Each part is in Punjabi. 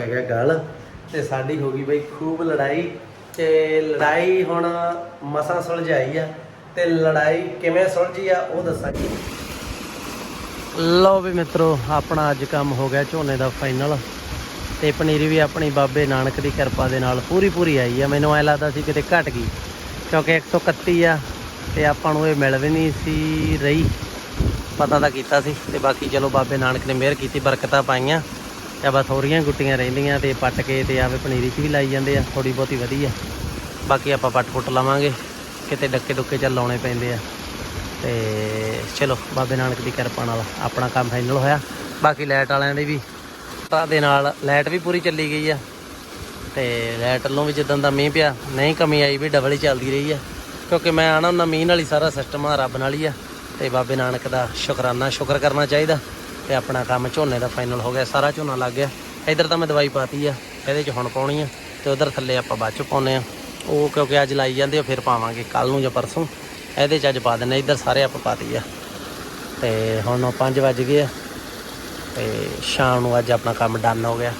ਪੈ ਗਿਆ ਗਲ ਤੇ ਸਾਡੀ ਹੋ ਗਈ ਬਈ ਖੂਬ ਲੜਾਈ ਤੇ ਲੜਾਈ ਹੁਣ ਮਸਾਂ ਸੁਲਝਾਈ ਆ ਤੇ ਲੜਾਈ ਕਿਵੇਂ ਸੁਲਝੀ ਆ ਉਹ ਦੱਸਾਂਗੇ। ਲਓ ਵੀ ਮਿੱਤਰੋ, ਆਪਣਾ ਅੱਜ ਕੰਮ ਹੋ ਗਿਆ ਝੋਨੇ ਦਾ ਫਾਈਨਲ ਤੇ ਪਨੀਰੀ ਵੀ ਆਪਣੀ ਬਾਬੇ ਨਾਨਕ ਦੀ ਕਿਰਪਾ ਦੇ ਨਾਲ ਪੂਰੀ ਪੂਰੀ ਆਈ ਆ। ਮੈਨੂੰ ਐ ਲੱਗਦਾ ਸੀ ਕਿਤੇ ਘਟ ਗਈ ਕਿਉਂਕਿ 131 ਆ ਤੇ ਆਪਾਂ ਨੂੰ ਇਹ ਮਿਲ ਵੀ ਨਹੀਂ ਸੀ ਰਹੀ। ਪਤਾ ਤਾਂ ਕੀਤਾ ਸੀ ਤੇ ਬਾਕੀ ਚਲੋ ਬਾਬੇ ਨਾਨਕ ਨੇ ਮਿਹਰ ਕੀਤੀ, ਬਰਕਤਾਂ ਪਾਈਆਂ। ਤੇ ਬਸ ਥੋੜੀਆਂ ਗੁੱਟੀਆਂ ਰਹਿੰਦੀਆਂ ਤੇ ਪੱਟ ਕੇ ਤੇ ਆਵੇ ਪਨੀਰੀ 'ਚ ਵੀ ਲਾਈ ਜਾਂਦੇ ਆ ਥੋੜੀ ਬਹੁਤੀ ਵਧੀਆ। ਬਾਕੀ ਆਪਾਂ ਪੱਟ ਪੁੱਟ ਲਵਾਂਗੇ, ਕਿਤੇ ਡੱਕੇ ਡੁੱਕੇ ਚੱਲ ਲਾਉਣੇ ਪੈਂਦੇ ਆ। ਤੇ ਚਲੋ, ਬਾਬੇ ਨਾਨਕ ਦੀ ਕਿਰਪਾ ਨਾਲ ਆਪਣਾ ਕੰਮ ਫਾਈਨਲ ਹੋਇਆ। ਬਾਕੀ ਲਾਈਟ ਵਾਲਿਆਂ ਦੀ ਵੀ, ਤਾਂ ਦੇ ਨਾਲ ਲਾਈਟ ਵੀ ਪੂਰੀ ਚੱਲੀ ਗਈ ਆ। ਤੇ ਲਾਈਟ ਵੱਲੋਂ ਵੀ ਜਿੱਦਾਂ ਦਾ ਮੀਂਹ ਪਿਆ, ਨਹੀਂ ਕਮੀ ਆਈ ਵੀ ਡਬਲ ਹੀ ਚੱਲਦੀ ਰਹੀ ਆ। ਕਿਉਂਕਿ ਮੈਂ ਆਣਾ ਹੁੰਦਾ ਮੀਂਹ ਨਾਲ ਹੀ ਸਾਰਾ ਸਿਸਟਮ ਆ ਰੱਬ ਨਾਲ ਹੀ ਆ। ਤੇ ਬਾਬੇ ਨਾਨਕ ਦਾ ਸ਼ੁਕਰਾਨਾ, ਸ਼ੁਕਰ ਕਰਨਾ ਚਾਹੀਦਾ। ਤੇ ਆਪਣਾ ਕੰਮ ਝੋਨੇ ਦਾ ਫਾਈਨਲ ਹੋ ਗਿਆ, ਸਾਰਾ ਝੋਨਾ ਲੱਗ ਗਿਆ। ਇਧਰ ਤਾਂ ਮੈਂ ਦਵਾਈ ਪਾਤੀ ਆ, ਇਹਦੇ 'ਚ ਹੁਣ ਪਾਉਣੀ ਆ, ਤੇ ਉਧਰ ਥੱਲੇ ਆਪਾਂ ਬਾਅਦ 'ਚ ਪਾਉਨੇ ਆ। ਉਹ ਕਿਉਂਕਿ ਅੱਜ ਲਾਈ ਜਾਂਦੇ ਆ, ਫਿਰ ਪਾਵਾਂਗੇ ਕੱਲ ਨੂੰ ਜਾਂ ਪਰਸੋਂ। ਇਹਦੇ 'ਚ ਅੱਜ ਪਾ ਦਿੰਨੇ ਇਧਰ ਸਾਰੇ ਆਪਾਂ ਪਾਤੀ ਆ। ਤੇ ਹੁਣ 5 ਵੱਜ ਗਏ ਆ, ਤੇ ਸ਼ਾਮ ਨੂੰ ਅੱਜ ਆਪਣਾ ਕੰਮ ਡਨ ਹੋ ਗਿਆ।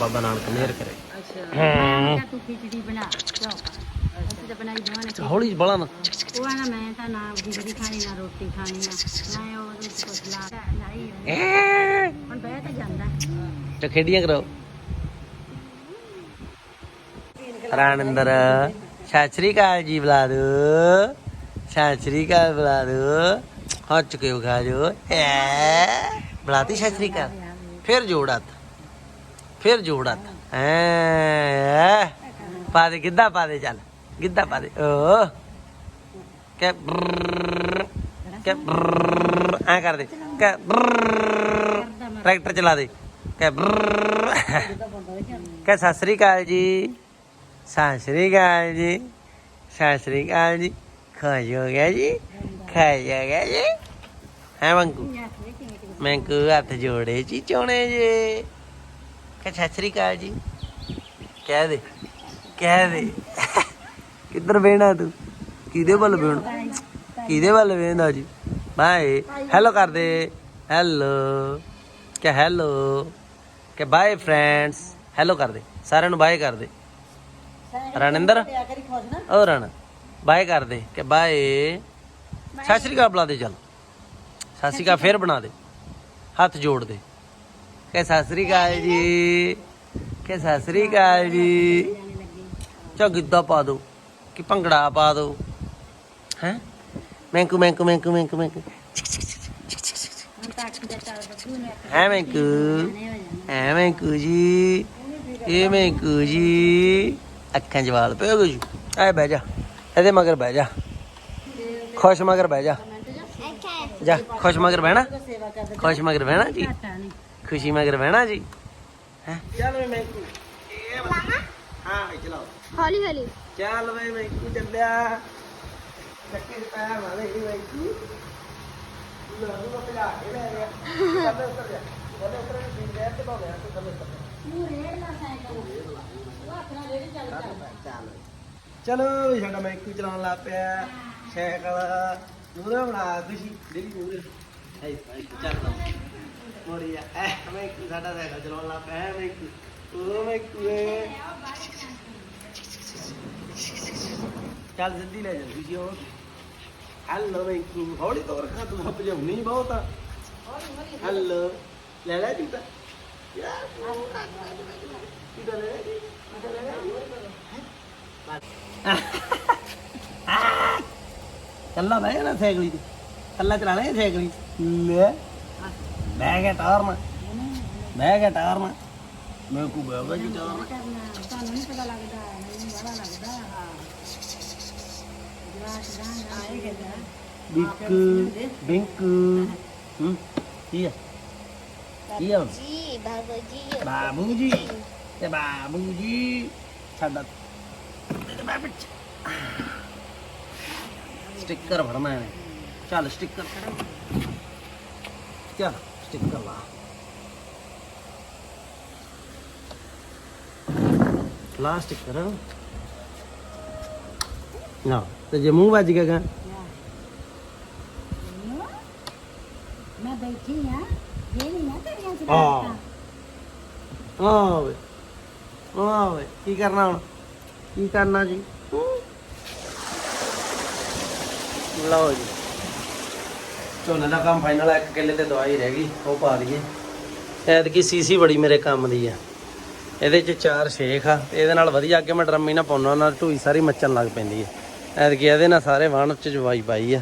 ਬਾਬਾ ਨਾਨਕ ਮਿਹਰ ਕਰੇ। ਅੱਛਾ ਤੂੰ ਖਿਚੜੀ ਬਣਾ ਬਣਾਈ ਦੋਵਾਂ ਨੇ ਹੌਲੀ ਬੜਾ ਨਾ ਉਹ ਆ ਨਾ ਮੈਂ ਤਾਂ ਨਾ ਖਿਚੜੀ ਖਾਣੀ ਨਾ ਰੋਟੀ ਖਾਣੀ ਨਾ ਨਾ ਉਹ ਕੁਝ ਲਾ ਲਾਈ ਹੁਣ ਬਹਿ ਤਾਂ ਜਾਂਦਾ। ਤੇ ਖੇਡੀਆਂ ਕਰੋ ਰਾਣਿੰਦਰ ਸਤਿ ਸ੍ਰੀ ਅਕਾਲ ਜੀ ਬੁਲਾ ਦੋ ਸਤਿ ਸ੍ਰੀ ਅਕਾਲ ਬੁਲਾ ਦੋ ਹੱਥ ਚੁੱਕੇ ਖਾ ਜੋ ਐ। ਬੁਲਾਤੀ ਸਤਿ ਸ੍ਰੀ ਅਕਾਲ। ਫਿਰ ਜੋੜ ਹੱਥ। ਫਿਰ ਜੋੜ ਹੱਥ। ਐ। ਪਾ ਦੇ ਗਿੱਧਾ ਪਾ ਦੇ ਚੱਲ। ਗਿੱਧਾ ਪਾ ਦੇ। ਓ ਕਿ ਬਰਰ, ਐ ਕਰ ਦੇ। ਕਿ ਟਰੈਕਟਰ ਚਲਾ ਦੇ। ਕਿ ਬਰਰ, ਸਤਿ ਸ੍ਰੀ ਅਕਾਲ ਜੀ। ਸਤਿ ਸ੍ਰੀ ਅਕਾਲ ਜੀ। ਸਤਿ ਸ੍ਰੀ ਅਕਾਲ ਜੀ। ਖੁਸ਼ ਹੋ ਗਿਆ ਜੀ? ਖੁਸ਼ ਹੋ ਗਿਆ ਜੀ? ਹੈ ਮੰਗੂ? ਮੰਗੂ ਹੱਥ ਜੋੜੇ ਜੀ ਚੋਣੇ ਜੇ। ਕਿ ਸਤਿ ਸ੍ਰੀ ਅਕਾਲ ਜੀ। ਕਹਿ ਦੇ। ਕਹਿ ਦੇ। ਕਿੱਧਰ ਵੇਣਾ ਤੂੰ? ਕਿਹਦੇ ਵੱਲ ਵੇਣਾ? ਕਿਹਦੇ ਵੱਲ ਵੇਂਦਾ ਜੀ? ਬਾਏ ਹੈਲੋ ਕਰ ਦੇ ਹੈਲੋ ਕਿ ਹੈਲੋ ਕਿ ਬਾਏ ਫਰੈਂਡਸ ਹੈਲੋ ਕਰ ਦੇ ਸਾਰਿਆਂ ਨੂੰ ਬਾਏ ਕਰ ਦੇ ਰਣਿੰਦਰ ਉਹ ਰਣ। ਬਾਏ ਕਰ ਦੇ ਕਿ ਬਾਏ ਸਤਿ ਸ੍ਰੀ ਅਕਾਲ ਬੁਲਾ ਦੇ ਚੱਲ। ਸਤਿ ਸ੍ਰੀ ਅਕਾਲ ਫੇਰ ਬਣਾ ਦੇ। ਹੱਥ ਜੋੜ ਦੇ। ਕਿ ਸਤਿ ਸ੍ਰੀ ਅਕਾਲ ਜੀ। ਕਿ ਸਤਿ ਸ੍ਰੀ ਅਕਾਲ ਜੀ। ਚਾ ਗਿੱਧਾ ਪਾ ਦੋ। ਕਿ ਭੰਗੜਾ ਪਾ ਦੋ। ਹੈ? ਮੈਂਕੂ ਮੈਂਕੂ ਮੈਂਕੂ ਮੈਂਕੂ ਮੈਂਕੂ ਹੈ ਮੈਂਕੂ ਨਹੀਂ ਹੋ ਮੈਂਕੂ ਜੀ। ਇਹ ਮੈਂਕੂ ਜੀ। ਅੱਖਾਂ 'ਚ ਵਾਲ ਪਏ ਹੋ ਜੀ ਐ ਬਹਿ ਜਾ। ਇਹਦੇ ਮਗਰ ਬਹਿ ਜਾ। ਖੁਸ਼ ਮਗਰ ਬਹਿ ਜਾ। ਜਾ ਖੁਸ਼ ਮਗਰ ਬਹਿਣਾ। ਖੁਸ਼ ਮਗਰ ਬਹਿਣਾ ਜੀ। ਖੁਸ਼ੀ ਮਗਰ ਬਹਿਣਾ ਜੀ। ਹੈ? ਚੱਲ ਮੈਂਕੂ ਇਹ ਹਾਂ ਚਲਾਓ। ਹੌਲੀ ਹੌਲੀ। ਚੱਲ ਵੇ ਮੈਂਕੂ ਚੱਲਿਆ ਲੱਕੇ ਪਾਇਆ ਮਾਰੇ ਇਹ ਮੈਂਕੂ ਲੋ ਨੂੰ ਭਜਾ ਕੇ ਲੈ ਗਿਆ ਚੱਲ ਉੱਤਰ ਜਾ ਚੱਲ ਉੱਤਰ ਕੇ ਸੀਨ ਦੇ ਤੇ ਬੋਲਿਆ ਤੂੰ ਥੱਲੇ ਉੱਤਰ ਚਲੋ ਵੀ ਸਾਡਾ ਮੈਂਕੂ ਚਲਾਉਣ ਲੱਗ ਪਿਆ ਚੱਲ ਜਲਦੀ ਲੈ ਜਾ ਖੁਸ਼ੀ ਉਹ ਹੈਲੋ ਮੈਂਕੂ ਹੌਲੀ ਤੋਂ ਰੱਖਾ ਤੂੰ ਭਜਾਉਣੀ ਬਹੁਤ ਆ। ਹੈਲੋ ਲੈ ਲੈ ਜੂਤਾ ਯਾਰ ਜੂਤਾ ਲੈ ਲੈ ਜੀ, ਲੈ ਲੈ ਕੱਲਾ ਬਹਿ ਨਾ ਸਾਈਕਲੀ ਤੇ। ਕੱਲਾ ਚਲਾ ਲੈ ਸਾਈਕਲੀ ਲੈ। ਬਹਿ ਗਿਆ ਟਾਰਨਾ ਬਹਿ ਗਿਆ ਟਾਰਨਾ ਮੈਂ ਕੋ ਬਹਿ ਗਿਆ ਜੀ ਟਾਰਨਾ ਕਰਨਾ ਤੁਹਾਨੂੰ ਨਹੀਂ ਪਤਾ ਲੱਗਦਾ ਮੈਨੂੰ ਬੜਾ ਲੱਗਦਾ। ਜਵਾਕ ਗਾਂ ਆਏ ਕਿਦਾਂ ਬਿੰਕ ਬਿੰਕ ਹੂੰ ਕੀ ਆ ਕੀ ਸਾਡਾ ਇਹਦੇ ਮੈਂ ਸਟicker ਫੜਨਾ ਹੈ ਚੱਲ ਸਟicker ਚੱਲ ਸਟicker ਲਾ। ਲਾ ਸਟicker। ਨਾ ਤੇ ਜੇ ਮੂੰਹ ਵੱਜ ਗਿਆ ਗਾ। ਮੈਂ ਬੈਠੀ ਆ ਇਹ ਨਹੀਂ ਨਾ ਕਰੀਆਂ ਸੀ ਹਾਂ। ਹਾਂ ਓਏ ਹਾਂ ਓਏ ਕੀ ਕਰਨਾ ਹੁਣ? ਕੀ ਕਰਨਾ ਜੀ? ਲਓ ਜੀ। ਝੋਨੇ ਦਾ ਕੰਮ ਫਾਈਨਲ ਇੱਕ ਕਿੱਲੇ ਤੇ ਦਵਾਈ ਰਹਿ ਗਈ ਉਹ ਪਾ ਦਈਏ। ਐਤਕੀ ਸੀਸੀ ਬੜੀ ਮੇਰੇ ਕੰਮ ਦੀ ਆ। ਇਹਦੇ ਚ ਚਾਰ ਸ਼ੇਖ ਆ ਤੇ ਇਹਦੇ ਨਾਲ ਵਧੀਆ ਅੱਗੇ ਮੈਂ ਡਰਮੀ ਨਾ ਪਾਉਣਾ ਨਾਲ ਢੂਈ ਸਾਰੀ ਮੱਚਣ ਲੱਗ ਪੈਂਦੀ ਹੈ ਐਤਕੀ ਇਹਦੇ ਨਾਲ ਸਾਰੇ ਵਾਣ ਚ ਜਵਾਈ ਪਾਈ ਆ।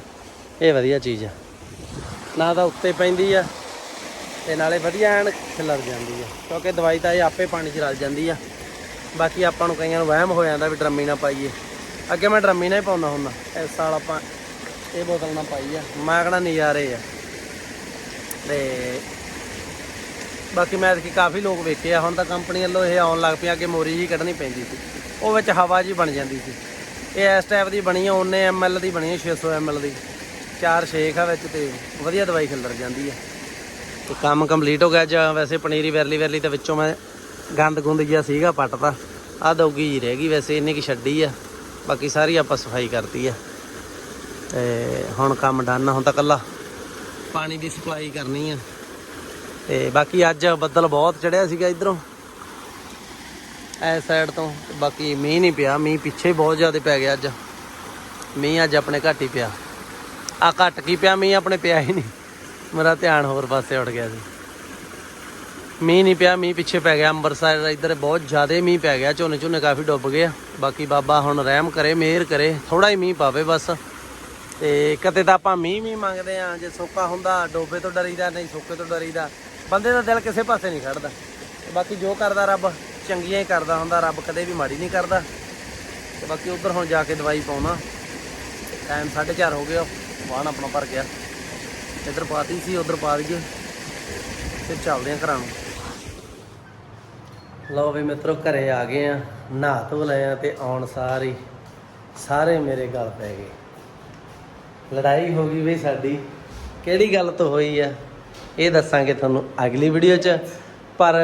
ਇਹ ਵਧੀਆ ਚੀਜ਼ ਆ। ਨਾ ਤਾਂ ਉੱਤੇ ਪੈਂਦੀ ਆ ਤੇ ਨਾਲੇ ਵਧੀਆ ਐਨ ਖਿਲਰ ਜਾਂਦੀ ਆ। ਕਿਉਂਕਿ ਦਵਾਈ ਤਾਂ ਇਹ ਆਪੇ ਪਾਣੀ 'ਚ ਰਲ ਜਾਂਦੀ ਆ। ਬਾਕੀ ਆਪਾਂ ਨੂੰ ਕਈਆਂ ਨੂੰ ਵਹਿਮ ਹੋ ਜਾਂਦਾ ਵੀ ਡਰਮੀ ਨਾ ਪਾਈਏ। ਅੱਗੇ ਮੈਂ ਡਰਮੀ ਨਾ ਹੀ ਪਾਉਂਦਾ ਹੁੰਦਾ। ਇਸ ਸਾਲ ਆਪਾਂ ਇਹ ਬੋਤਲ ਨਾ ਪਾਈ ਆ। ਮੈਂ ਕਹਣਾ ਨਜ਼ਾਰੇ ਆ। ਤੇ ਬਾਕੀ ਮੈਂ ਕਿ ਕਾਫੀ ਲੋਕ ਵੇਖੇ ਆ। ਹੁਣ ਤਾਂ ਕੰਪਨੀ ਵੱਲੋਂ ਇਹ ਆਉਣ ਲੱਗ ਪਿਆ ਅੱਗੇ ਮੋਰੀ ਜੀ ਕੱਢਣੀ ਪੈਂਦੀ ਸੀ। ਉਹ ਵਿੱਚ ਹਵਾ ਜੀ ਬਣ ਜਾਂਦੀ ਸੀ। ਇਹ ਇਸ ਟਾਈਪ ਦੀ ਬਣੀ ਆ 19 ml ਦੀ ਬਣੀ ਆ 600 ml ਦੀ। ਚਾਰ ਸ਼ੇਖ ਆ ਵਿੱਚ ਤੇ ਵਧੀਆ ਦਵਾਈ ਖਿਲਰ ਜਾਂਦੀ ਆ। ਤੇ ਕੰਮ ਕੰਪਲੀਟ ਹੋ ਗਿਆ, ਜਾਂ ਵੈਸੇ ਪਨੀਰੀ ਵੈਰਲੀ ਵੈਰਲੀ ਤੇ ਵਿੱਚੋਂ ਮੈਂ ਗੰਦ ਗੁੰਦ ਜਿਹਾ ਸੀਗਾ, ਪੱਟਤਾ। ਆ ਦੋਗੀ ਜੀ ਰਹਿ ਗਈ, ਵੈਸੇ ਇੰਨੀ ਕੀ ਛੱਡੀ ਆ। ਬਾਕੀ ਸਾਰੀ ਆਪਾਂ ਸਫ਼ਾਈ ਕਰਤੀ ਆ। ਤੇ ਹੁਣ ਕੰਮ ਡਨ ਹੁਣ ਤਾਂ ਕੱਲਾ ਪਾਣੀ ਦੀ ਸਪਲਾਈ ਕਰਨੀ ਆ। ਤੇ ਬਾਕੀ ਅੱਜ ਬੱਦਲ ਬਹੁਤ ਚੜਿਆ ਸੀਗਾ ਇਧਰੋਂ। ਇਸ ਸਾਈਡ ਤੋਂ, ਬਾਕੀ ਮੀਂਹ ਨਹੀਂ ਪਿਆ, ਮੀਂਹ ਪਿੱਛੇ ਬਹੁਤ ਜ਼ਿਆਦਾ ਪੈ ਗਿਆ ਅੱਜ। ਮੀਂਹ ਅੱਜ ਆਪਣੇ ਘੱਟ ਹੀ ਪਿਆ। ਆ ਘੱਟ ਕੀ ਪਿਆ? ਮੀਂਹ ਆਪਣੇ ਪਿਆ ਹੀ ਨਹੀਂ। ਮੇਰਾ ਧਿਆਨ ਹੋਰ ਪਾਸੇ ਉੱਡ ਗਿਆ ਸੀ। ਮੀਂਹ ਨਹੀਂ ਪਿਆ, ਮੀਂਹ ਪਿੱਛੇ ਪੈ ਗਿਆ। ਅੰਮ੍ਰਿਤਸਰ ਇੱਧਰ ਬਹੁਤ ਜ਼ਿਆਦਾ ਮੀਂਹ ਪੈ ਗਿਆ ਝੋਨੇ ਝੋਨੇ ਕਾਫੀ ਡੁੱਬ ਗਏ ਆ। ਬਾਕੀ ਬਾਬਾ ਹੁਣ ਰਹਿਮ ਕਰੇ, ਮਿਹਰ ਕਰੇ ਥੋੜਾ ਹੀ ਮੀਂਹ ਪਾਵੇ ਬਸ। ਤੇ ਕਦੇ ਤਾਂ ਆਪਾਂ ਮੀਂਹ ਮੀਂਹ ਮੰਗਦੇ ਆ ਜੇ ਸੋਕਾ ਹੁੰਦਾ, ਡੋਬੇ ਤੋਂ ਡਰੀਦਾ, ਨਹੀਂ ਸੋਕੇ ਤੋਂ ਡਰੀਦਾ। ਬੰਦੇ ਦਾ ਦਿਲ ਕਿਸੇ ਪਾਸੇ ਨਹੀਂ ਖੜਦਾ। ਬਾਕੀ ਜੋ ਕਰਦਾ ਰੱਬ। ਚੰਗੀਆਂ ਹੀ ਕਰਦਾ ਹੁੰਦਾ, ਰੱਬ ਕਦੇ ਵੀ ਮਾੜੀ ਨਹੀਂ ਕਰਦਾ। ਤੇ ਬਾਕੀ ਉਧਰ ਹੁਣ ਜਾ ਕੇ ਦਵਾਈ ਪਾਉਣਾ। ਟਾਈਮ 4:30 ਹੋ ਗਿਆ ਵਾਹਨ ਆਪਣਾ ਭਰ ਗਿਆ। ਇੱਧਰ ਪਾਤੀ ਸੀ, ਉਧਰ ਪਾ ਦਈਏ। ਤੇ ਚੱਲਦੇ ਆ ਘਰਾਂ ਨੂੰ। ਲਓ ਵੀ ਮਿੱਤਰੋ, ਘਰੇ ਆ ਗਏ ਆ। ਨਹਾ ਧੋ ਲਏ ਆ ਤੇ ਆਉਣ ਸਾਰੀ ਸਾਰੇ ਮੇਰੇ ਗੱਲ ਪੈ ਗਏ। ਲੜਾਈ ਹੋ ਗਈ ਬਈ ਸਾਡੀ। ਕਿਹੜੀ ਗੱਲ ਤੋਂ ਹੋਈ ਆ, ਇਹ ਦੱਸਾਂਗੇ ਤੁਹਾਨੂੰ ਅਗਲੀ ਵੀਡੀਓ 'ਚ। ਪਰ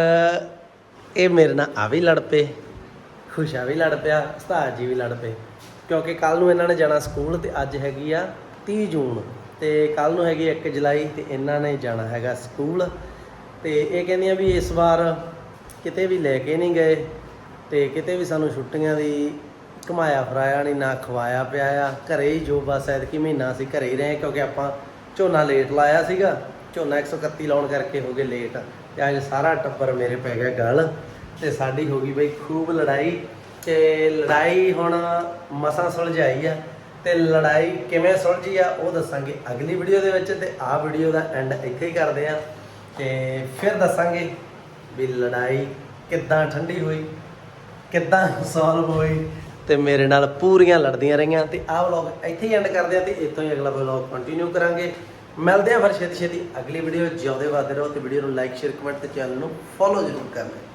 ਇਹ ਮੇਰੇ ਨਾਲ ਆ ਵੀ ਲੜ ਪਏ, ਖੁਸ਼ਾ ਵੀ ਲੜ ਪਿਆ, ਉਸਤਾਦ ਜੀ ਵੀ ਲੜ ਪਏ। ਕਿਉਂਕਿ ਕੱਲ ਨੂੰ ਇਹਨਾਂ ਨੇ ਜਾਣਾ ਸਕੂਲ ਤੇ ਅੱਜ ਹੈਗੀ ਆ 30 ਜੂਨ। ਤੇ ਕੱਲ ਨੂੰ ਹੈਗੀ 1 ਜੁਲਾਈ ਤੇ ਇਹਨਾਂ ਨੇ ਜਾਣਾ ਹੈਗਾ ਸਕੂਲ। ਤੇ ਇਹ ਕਹਿੰਦੀਆਂ ਵੀ ਇਸ ਵਾਰ ਕਿਤੇ ਵੀ ਲੈ ਕੇ ਨਹੀਂ ਗਏ ਤੇ ਕਿਤੇ ਵੀ ਸਾਨੂੰ ਛੁੱਟੀਆਂ ਦੀ ਘੁਮਾਇਆ ਫਰਾਇਆ ਨਹੀਂ, ਨਾ ਖਵਾਇਆ ਪਿਆਇਆ ਘਰੇ ਹੀ ਜੋ ਬਸ ਐਤਕੀ ਮਹੀਨਾ ਅਸੀਂ ਘਰੇ ਹੀ ਰਹੇ, ਕਿਉਂਕਿ ਆਪਾਂ ਝੋਨਾ ਲੇਟ ਲਾਇਆ ਸੀਗਾ। ਝੋਨਾ 131 ਲਾਉਣ ਕਰਕੇ ਹੋ ਗਏ ਲੇਟ। ਤੇ ਅੱਜ ਸਾਰਾ ਟੱਬਰ ਮੇਰੇ ਪੈ ਗਿਆ ਗਲ ਤੇ ਸਾਡੀ ਹੋ ਗਈ ਬਈ ਖੂਬ ਲੜਾਈ ਤੇ ਲੜਾਈ ਹੁਣ ਮਸਾਂ ਸੁਲਝਾਈ ਆ ਤੇ ਲੜਾਈ ਕਿਵੇਂ ਸੁਲਝੀ ਆ ਉਹ ਦੱਸਾਂਗੇ ਅਗਲੀ ਵੀਡੀਓ ਦੇ ਵਿੱਚ ਤੇ ਆਹ ਵੀਡੀਓ ਦਾ ਐਂਡ ਇੱਥੇ ਹੀ ਕਰਦੇ ਆ ਤੇ ਫਿਰ ਦੱਸਾਂਗੇ ਵੀ ਲੜਾਈ ਕਿੱਦਾਂ ਠੰਡੀ ਹੋਈ, ਕਿੱਦਾਂ ਸੋਲਵ ਹੋਈ ਤੇ ਮੇਰੇ ਨਾਲ ਪੂਰੀਆਂ ਲੜਦੀਆਂ ਰਹੀਆਂ ਤੇ ਆਹ ਵਲੌਗ ਇੱਥੇ ਹੀ ਐਂਡ ਕਰਦੇ ਆ ਤੇ ਇੱਥੋਂ ਹੀ ਅਗਲਾ ਵਲੌਗ ਕੰਟੀਨਿਊ ਕਰਾਂਗੇ। ਮਿਲਦੇ ਆ ਫਿਰ ਛੇਤੀ ਛੇਤੀ ਅਗਲੀ ਵੀਡੀਓ ਜਿਉਂਦੇ ਵਾਦੇ ਰਹੋ ਤੇ ਵੀਡੀਓ ਨੂੰ ਲਾਈਕ ਸ਼ੇਅਰ ਕਮੈਂਟ ਤੇ ਚੈਨਲ ਨੂੰ ਫੋਲੋ ਜ਼ਰੂਰ ਕਰਨਾ।